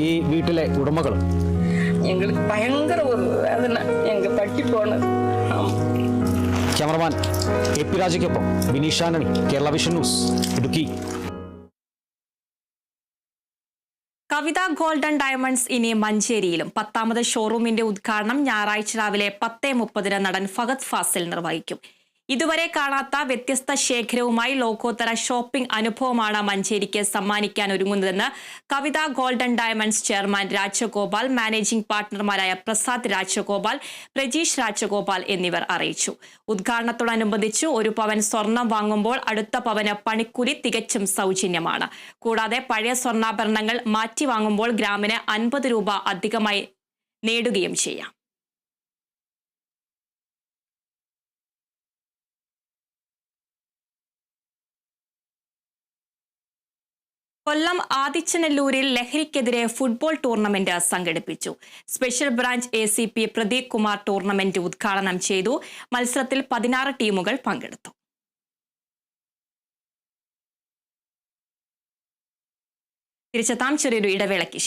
ഈ വീട്ടിലെ ഉടമകൾ எங்களுக்கு பயங்கர ஒரு வேதனை எங்க பட்டி போனது ஆமா cameraman A P രാജയ്ക്കൊപ്പം Vineesh Antony Kerala vision news Idukki Kavitha golden diamonds ഇനി മഞ്ചേരിയിലും പത്താമത് ഷോറൂമിന്റെ ഉദ്ഘാടനം ഞായറാഴ്ച രാവിലെ പത്തേ മുപ്പതിന് നടൻ ഫഹദ് ഫാസിൽ നിർവഹിക്കും ഇതുവരെ കാണാത്ത വ്യത്യസ്ത ശേഖരവുമായി ലോകോത്തര ഷോപ്പിംഗ് അനുഭവമാണ് മഞ്ചേരിക്ക് സമ്മാനിക്കാൻ ഒരുങ്ങുന്നതെന്ന് Kavitha golden diamonds chairman Rajagopal managing പാർട്ണർമാരായ Prasad Rajagopal Prajeesh Rajagopal എന്നിവർ അറിയിച്ചു. ഉദ്ഘാടനത്തോടനുബന്ധിച്ച് ഒരു പവൻ സ്വർണം വാങ്ങുമ്പോൾ അടുത്ത പവന് പണിക്കൂലി തികച്ചും സൗജന്യമാണ്. കൂടാതെ പഴയ സ്വർണാഭരണങ്ങൾ മാറ്റി വാങ്ങുമ്പോൾ ഗ്രാമിന് അൻപത് രൂപ അധികമായി നേടുകയും ചെയ്യാം. കൊല്ലം ആദിച്ചനല്ലൂരിൽ ലഹരിക്കെതിരെ ഫുട്ബോൾ ടൂർണമെന്റ് സംഘടിപ്പിച്ചു. Special branch A C P Pradeep Kumar tournament ഉദ്ഘാടനം ചെയ്തു. മത്സരത്തിൽ പതിനാറ് ടീമുകൾ പങ്കെടുത്തു. തിരിച്ചെത്താം. ചെറിയൊരു ഇടവേളയ്ക്ക്